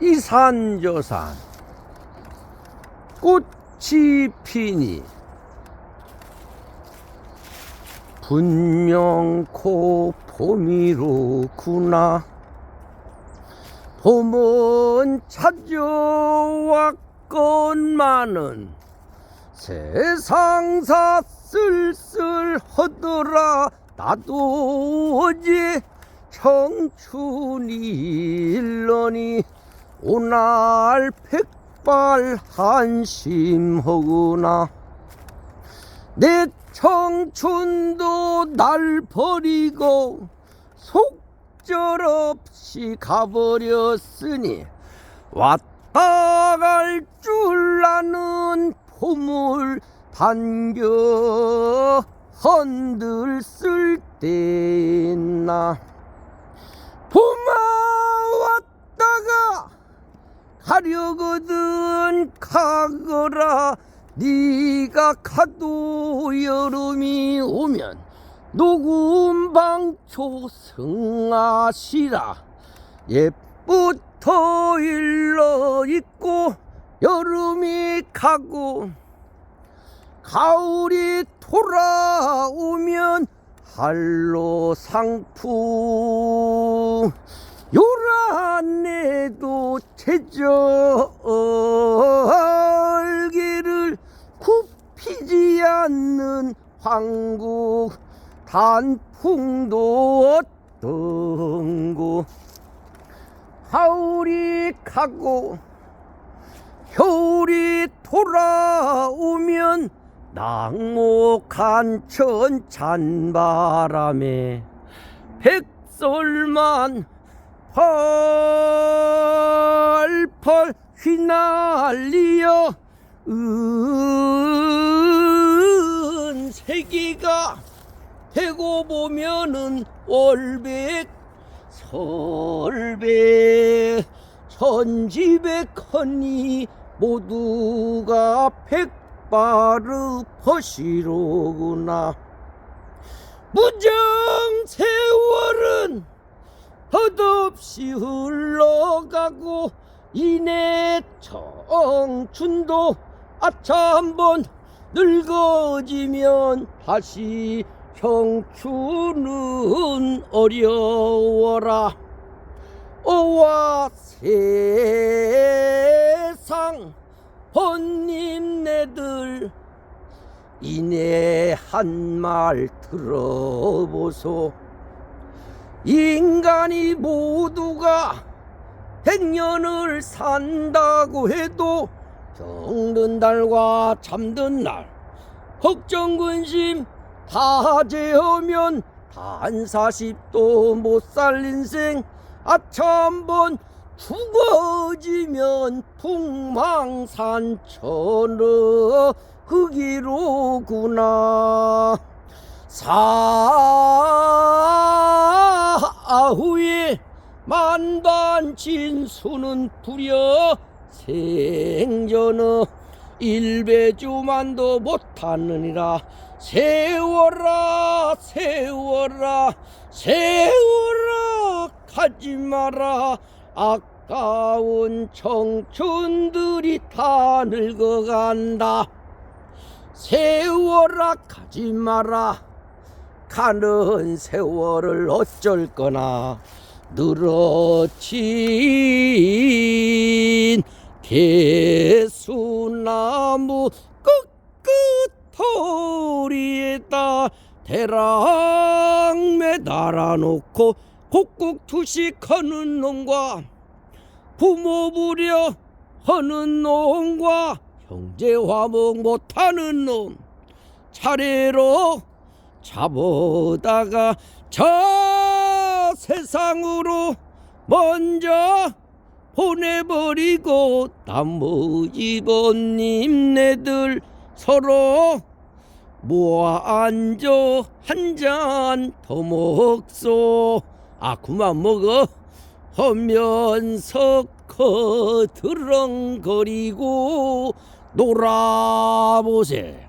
이산저산 꽃이 피니 분명코 봄이로구나. 봄은 찾아왔건만은 세상사 쓸쓸하더라 나도 어제 청춘이 일러니 오날 백발 한심하구나. 내 청춘도 날 버리고 속절없이 가버렸으니 왔다 갈 줄 아는 봄을 반겨 헌들 쓸 때나. 봄아 왔다가 가려거든 가거라. 네가 가도 여름이 오면 녹음 방 초 승하시라. 옛부터 일러 있고 여름이 가고 가을이 돌아오면 한로 상풍 요란에도 제절기를 굽히지 않는 황국 단풍도 어떤고. 하울이 가고 겨울이 돌아오면 낙목한 천 찬바람에 백설만 펄펄 휘날리어 은세기가 되고 보면은 월백 설백 천지백헌이 모두가 백바르 퍼시로구나. 무정 세월은 헛없이 흘러가고 이내 청춘도 아차 한번 늙어지면 다시 청춘은 어려워라. 오와 세상 본님네들 이내 한 말 들어보소 인간이 모두가 백년을 산다고 해도 정든 달과 잠든 날 걱정 근심 다 제하면 단 사십도 못 살 인생 아차 한번 죽어지면 풍망산천어 흑이로구나. 사 만반 진수는 부려 생전어 일배주만도 못하느니라. 세워라 세워라 세워라. 가지 마라. 아까운 청춘들이 다 늙어간다. 세워라 가지 마라. 가는 세월을 어쩔 거나 늘어진 대수나무 끝끝토리에다 대랑 매달아 놓고 곡곡 투식하는 놈과 부모 부려 하는 놈과 형제 화목 못하는 놈 차례로 잡아다가 저 세상으로 먼저 보내버리고 나머지 번님네들 서로 모아 앉아 한 잔 더 먹소. 아 그만 먹어. 하면서 커드렁거리고 놀아보세